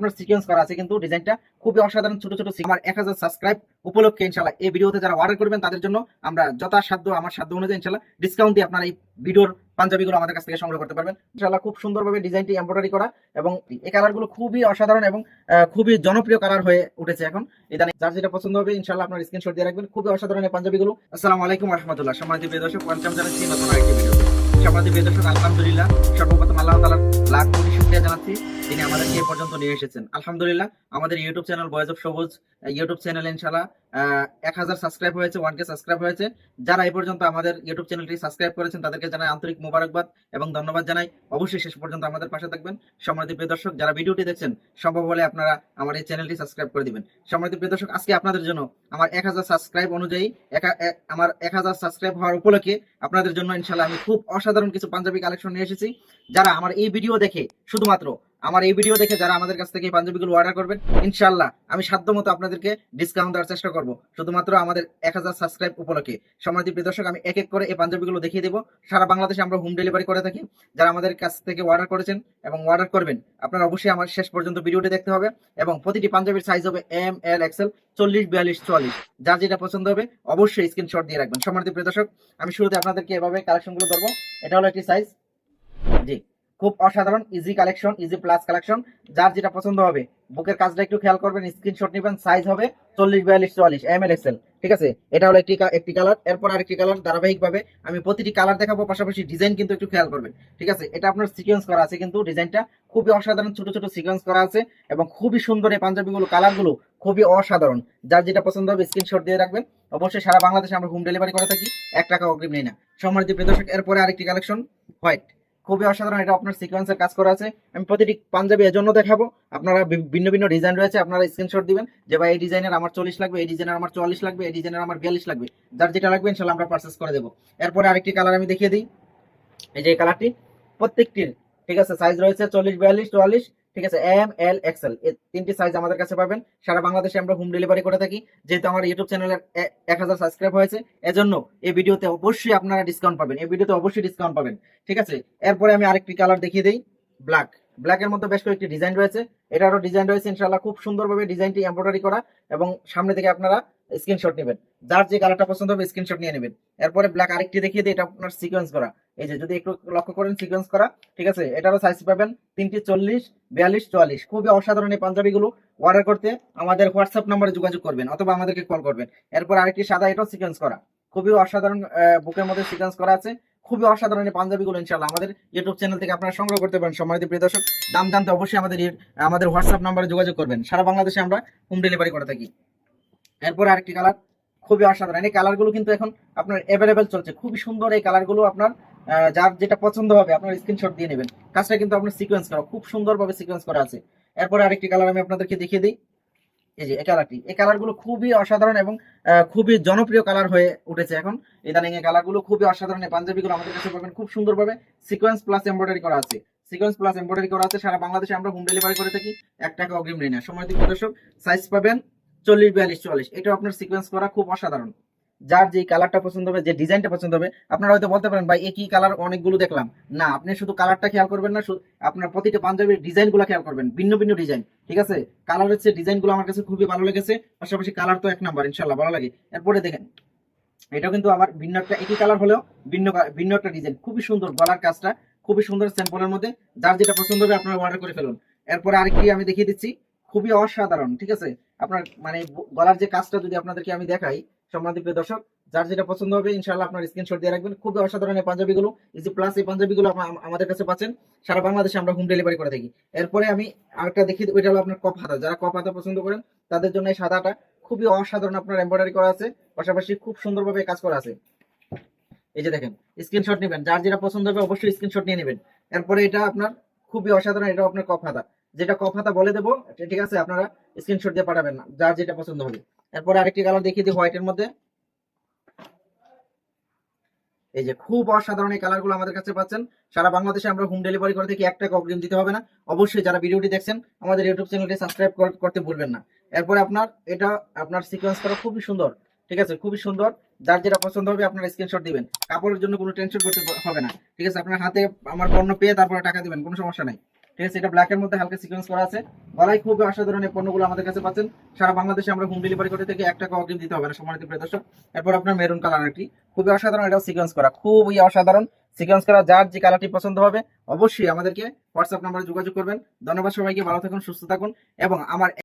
আপনার সিকোয়েন্স করা আছে, কিন্তু ডিজাইনটা খুবই অসাধারণ, ছোট ছোট আমার এক হাজার সাবস্ক্রাইব উপলক্ষে ইনশাল্লাহ এই ভিডিওতে যারা অর্ডার করবেন, তাদের জন্য আমরা যথাসাধ্য, আমার সাধ্য অনুযায়ী ইনশাল্লাহ ডিসকাউন্ট দিয়ে আপনার এই ভিডিওর পাঞ্জাবিগুলো আমাদের কাছ থেকে সংগ্রহ করতে পারবেন। ইনশাল্লাহ খুব সুন্দরভাবে ডিজাইনটি এমব্রয়ডারি করা এবং এই কালারগুলো খুবই অসাধারণ এবং খুবই জনপ্রিয় কালার হয়ে উঠেছে এখন। ইদানিং যার যেটা পছন্দ হবে ইনশাল্লাহ আপনার স্ক্রিনশট দিয়ে রাখবেন। খুবই অসাধারণ এই পাঞ্জাবিগুলো। আসসালামু আলাইকুম রহমতুল্লাহ। সম্মানিত প্রিয় দর্শক ওয়েলকাম জানাচ্ছি নতুন আরেকটি ভিডিও সম্মানিত বেদ দর্শক, আলহামদুলিল্লাহ। সর্বপ্রথম আল্লাহ তালা লাখ কোটি শুক্রিয়া জানাচ্ছি তিনি আমাদেরকে এ পর্যন্ত নিয়ে এসেছেন। আলহামদুলিল্লাহ, আমাদের YouTube channel voice of Sabuj YouTube channel ইনশাল্লাহ এক হাজার সাবস্ক্রাইব হয়েছে ওয়ান সাবস্ক্রাইব হয়েছে। যারা এই পর্যন্ত আমাদের ইউটিউব চ্যানেলটি সাবস্ক্রাইব করেছেন, তাদেরকে জানাই আন্তরিক মোবারকবাদ এবং ধন্যবাদ জানাই। অবশ্যই শেষ পর্যন্ত আমাদের পাশে থাকবেন। সম্মানিত প্রিয় দর্শক, যারা ভিডিওটি দেখছেন, সম্ভব হলে আপনারা আমার এই চ্যানেলটি সাবস্ক্রাইব করে দিবেন। সম্মানিত প্রিয় দর্শক, আজকে আপনাদের জন্য আমার এক হাজার সাবস্ক্রাইব অনুযায়ী আমার এক হাজার সাবস্ক্রাইব হওয়ার উপলক্ষে আপনাদের জন্য ইনশাল্লাহ আমি খুব অসাধারণ কিছু পাঞ্জাবি কালেকশন নিয়ে এসেছি। যারা আমার এই ভিডিও দেখে শুধুমাত্র আমার এই ভিডিও দেখে যারা আমাদের কাছ থেকে এই পাঞ্জাবিগুলো অর্ডার করবেন ইনশাল্লাহ আমি সাধ্য মতো আপনাদেরকে ডিসকাউন্ট দেওয়ার চেষ্টা করব। শুধুমাত্র আমাদের এক হাজার সাবস্ক্রাইব উপলক্ষে। সম্মানিত দর্শক, আমি এক এক করে এই পাঞ্জাবিগুলো দেখিয়ে দেবো। সারা বাংলাদেশে আমরা হোম ডেলিভারি করে থাকি। যারা আমাদের কাছ থেকে অর্ডার করেছেন এবং অর্ডার করবেন, আপনারা অবশ্যই আমার শেষ পর্যন্ত ভিডিওটি দেখতে হবে এবং প্রতিটি পাঞ্জাবির সাইজ হবে এম এল এক্সেল চল্লিশ, বিয়াল্লিশ, চুয়াল্লিশ। যার যেটা পছন্দ হবে, অবশ্যই স্ক্রিনশট দিয়ে রাখবেন। সম্মানিত দর্শক, আমি শুরুতে আপনাদেরকে এভাবে কালেকশনগুলো ধরবো। এটা হলো একটি সাইজ খুব অসাধারণ easy collection easy plus collection যার যেটা পছন্দ হবে, বুকের কাজটা একটু খেয়াল করবেন স্ক্রিনশট নেবেন সাইজ হবে চল্লিশ, বিয়াল্লিশ, চুয়াল্লিশ এম এল এক্সেল ঠিক আছে? এটা হলো একটি একটি কালার এরপর আরেকটি কালার ধারাবাহিকভাবে আমি প্রতিটি কালার দেখাবো, পাশাপাশি ডিজাইন কিন্তু একটু খেয়াল করবেন, ঠিক আছে? এটা আপনার সিকোয়েন্স করা আছে কিন্তু ডিজাইনটা খুবই অসাধারণ, ছোট ছোট সিকোয়েন্স করা আছে এবং খুবই সুন্দর এই পাঞ্জাবিগুলো কালারগুলো খুবই অসাধারণ। যার যেটা পছন্দ হবে স্ক্রিনশট দিয়ে রাখবেন। অবশ্যই সারা বাংলাদেশে আমরা হোম ডেলিভারি করে থাকি, এক টাকা অগ্রিম নেই না। সম্মানিত প্রিয় দর্শক, এরপরে আরেকটি কালেকশন হোয়াইট খুবই অসাধারণ এটা আপনার সিকোয়েন্সের কাজ করা আছে। আমি প্রতিটি পাঞ্জাবি এজন্য দেখাবো। আপনারা ভিন্ন ভিন্ন ডিজাইন রয়েছে, আপনারা স্ক্রিনশট দিবেন যে ভাই এই ডিজাইনের আমার চল্লিশ লাগবে, এই ডিজাইনের আমার চুয়াল্লিশ লাগবে, এই ডিজাইনের আমার বিয়াল্লিশ লাগবে। যার যেটা লাগবে ইনশাল্লাহ আমরা পারচেস করে দেবো। এরপরে আরেকটি কালার আমি দেখিয়ে দিই। এই যে কালারটি প্রত্যেকটির, ঠিক আছে সাইজ রয়েছে চল্লিশ, বিয়াল্লিশ, চুয়াল্লিশ। ঠিক আছে এম এল এক্সেল এই তিনটি সাইজ আমাদের কাছে পাবেন। সারা বাংলাদেশে আমরা হোম ডেলিভারি করে থাকি। যেহেতু আমার ইউটিউব চ্যানেলের এক হাজার সাবস্ক্রাইব হয়েছে, এজন্য এই ভিডিওতে অবশ্যই আপনারা ডিসকাউন্ট পাবেন। এই ভিডিওতে অবশ্যই ডিসকাউন্ট পাবেন। ঠিক আছে, এরপরে আমি আরেকটি কালার দেখিয়ে দিই ব্ল্যাক ব্ল্যাকের মধ্যে বেশ কয়েকটি ডিজাইন রয়েছে। এটারও ডিজাইন রয়েছে ইনশাল্লাহ খুব সুন্দরভাবে ডিজাইনটি এমব্রয়ডারি করা এবং সামনে থেকে আপনারা স্ক্রিনশট নেবেন। যার যে কালারটা পছন্দ হবে স্ক্রিনশট নিয়ে নেবেন। এরপরে ব্ল্যাক আরেকটি দেখিয়ে দিই, এটা আপনার সিকোয়েন্স করা। এই যে যদি একটু লক্ষ্য করেন সিকোয়েন্স করা, ঠিক আছে? এটারও সাইজ পাবেন তিনটি চল্লিশ, বিয়াল্লিশ, চুয়াল্লিশ। খুবই অসাধারণ এই পাঞ্জাবিগুলো অর্ডার করতে আমাদের হোয়াটসঅ্যাপ নম্বরে যোগাযোগ করবেন অথবা আমাদেরকে কল করবেন। এরপর আরেকটি সাদা, এটাও সিকোয়েন্স করা। খুবই অসাধারণ বুকের মধ্যে সিকোয়েন্স করা আছে। খুবই অসাধারণ পাঞ্জাবিগুলো ইনশাল্লাহ আমাদের ইউটিউব চ্যানেল থেকে আপনারা সংগ্রহ করতে পারেন। সম্মানিত প্রিয় দর্শক, দাম জানতে অবশ্যই আমাদের আমাদের হোয়াটসঅ্যাপ নাম্বারে যোগাযোগ করবেন। সারা বাংলাদেশে আমরা হোম ডেলিভারি করে থাকি। এরপর আরেকটি কালার খুবই অসাধারণ। এই কালারগুলো কিন্তু এখন আপনার অ্যাভেলেবেল চলছে। খুবই সুন্দর এই কালারগুলো আপনার যার যেটা পছন্দ হবে আপনার স্ক্রিনশট দিয়ে নেবেন। কাজটা কিন্তু আপনার সিকোয়েন্স করা, খুব সুন্দরভাবে সিকোয়েন্স করা আছে। এরপরে আরেকটি কালার আমি আপনাদেরকে দেখিয়ে দিই। এই যে, এই কালারটি এই কালারগুলো খুবই অসাধারণ এবং খুবই জনপ্রিয় কালার হয়ে উঠেছে এখন। ইদানিং এই কালারগুলো খুবই অসাধারণ। এই পাঞ্জাবিগুলো আমাদের কাছে পাবেন খুব সুন্দরভাবে। সিকোয়েন্স প্লাস এমব্রয়ডারি করা আছে। সিকোয়েন্স প্লাস এমব্রয়ডারি করা আছে। সারা বাংলাদেশে আমরা হোম ডেলিভারি করে থাকি। এক টাকা অগ্রিম নেই না। সময় দিক দর্শক সাইজ পাবেন চল্লিশ, বিয়াল্লিশ, চুয়াল্লিশ। এটা আপনার সিকোয়েন্স করা খুব অসাধারণ। যার যে কালারটা পছন্দ হবে, যে ডিজাইনটা পছন্দ হবে, আপনারা হয়তো বলতে পারেন, ভাই, একই কালার অনেকগুলো দেখলাম। না, আপনি শুধু কালারটা খেয়াল করবেন না আপনার প্রতিটা পাঞ্জাবির ডিজাইনগুলো খেয়াল করবেন, ভিন্ন ভিন্ন ডিজাইন ঠিক আছে? কালার হচ্ছে ডিজাইনগুলো আমার কাছে খুবই ভালো লেগেছে, পাশাপাশি কালার তো এক নাম্বার ইনশাল্লাহ ভালো লাগে। এরপরে দেখেন, এটাও কিন্তু আমার ভিন্ন একটা, একই কালার হলেও ভিন্ন ভিন্ন একটা ডিজাইন খুবই সুন্দর গলার কাজটা, খুবই সুন্দর স্যাম্পলের মধ্যে, যার যেটা পছন্দ হবে আপনারা অর্ডার করে ফেলুন। এরপরে আরেকটি আমি দেখিয়ে দিচ্ছি, খুবই অসাধারণ, ঠিক আছে? আপনার মানে গলার যে কাজটা যদি আপনাদেরকে আমি দেখাই সম্মানিত প্রিয় দর্শক, যার যেটা পছন্দ হবে, ইনশাআল্লাহ আপনার স্ক্রিনশট দিয়ে রাখবেন। খুবই অসাধারণ এই পাঞ্জাবিগুলো যে প্লাস এই পাঞ্জাবিগুলো আমাদের কাছে পাচ্ছেন। সারা বাংলাদেশে আমরা হোম ডেলিভারি করে থাকি। এরপরে আমি আরেকটা দেখি, ওইটা হলো আপনার কপ হাতা। যারা কপ হাতা পছন্দ করেন, তাদের জন্য এই সাদাটা খুবই অসাধারণ আপনার এমব্রয়ডারি করা আছে। পাশাপাশি খুব সুন্দরভাবে কাজ করা আছে। এই যে দেখেন স্ক্রিনশট নেবেন। যার যেটা পছন্দ হবে, অবশ্যই স্ক্রিনশট নিয়ে নেবেন। এরপরে এটা আপনার খুবই অসাধারণ এটা আপনার কপ হাতা। যেটা কপ হাতা বলে দেবো ঠিক আছে, আপনারা স্ক্রিনশট দিয়ে পাঠাবেন না, যার যেটা পছন্দ হবে। এরপরে আরেকটি কালার দেখিয়ে দিই হোয়াইটের মধ্যে। এই যে খুব অসাধারণ এই কালারগুলো আমাদের কাছে পাচ্ছেন। সারা বাংলাদেশে আমরা হোম ডেলিভারি করে থাকি, এক টাকা অগ্রিম দিতে হবে না। অবশ্যই যারা ভিডিওটি দেখছেন, আমাদের ইউটিউব চ্যানেলটি সাবস্ক্রাইব করতে ভুলবেন না। এরপরে আপনার, এটা আপনার সিকোয়েন্স করা খুবই সুন্দর, ঠিক আছে? খুবই সুন্দর। যার যেটা পছন্দ হবে আপনার স্ক্রিনশট দিবেন। কাপড়ের জন্য কোনো টেনশন করতে হবে না, ঠিক আছে? আপনার হাতে আমার পণ্য পেয়ে তারপরে টাকা দিবেন, কোনো সমস্যা নাই। ঠিক আছে, এটা ব্ল্যাকের মধ্যে হালকা সিকোয়েন্স করা আছে। গলায় খুবই অসাধারণ এই পণ্যগুলো আমাদের কাছে পাচ্ছেন। সারা বাংলাদেশে আমরা হোম ডেলিভারি করে থেকে এক টাকা অগ্রিম দিতে হবে না, সম্মানিত প্রিয় দর্শক। এরপর আপনার মেরুন কালার একটি খুবই অসাধারণ এটাও সিকোয়েন্স করা, খুবই অসাধারণ। সিকোয়েন্স করা, যার যে কালারটি পছন্দ হবে, অবশ্যই আমাদেরকে হোয়াটসঅ্যাপ নাম্বারে যোগাযোগ করবেন। ধন্যবাদ সবাইকে, ভালো থাকুন, সুস্থ থাকুন। এবং আমার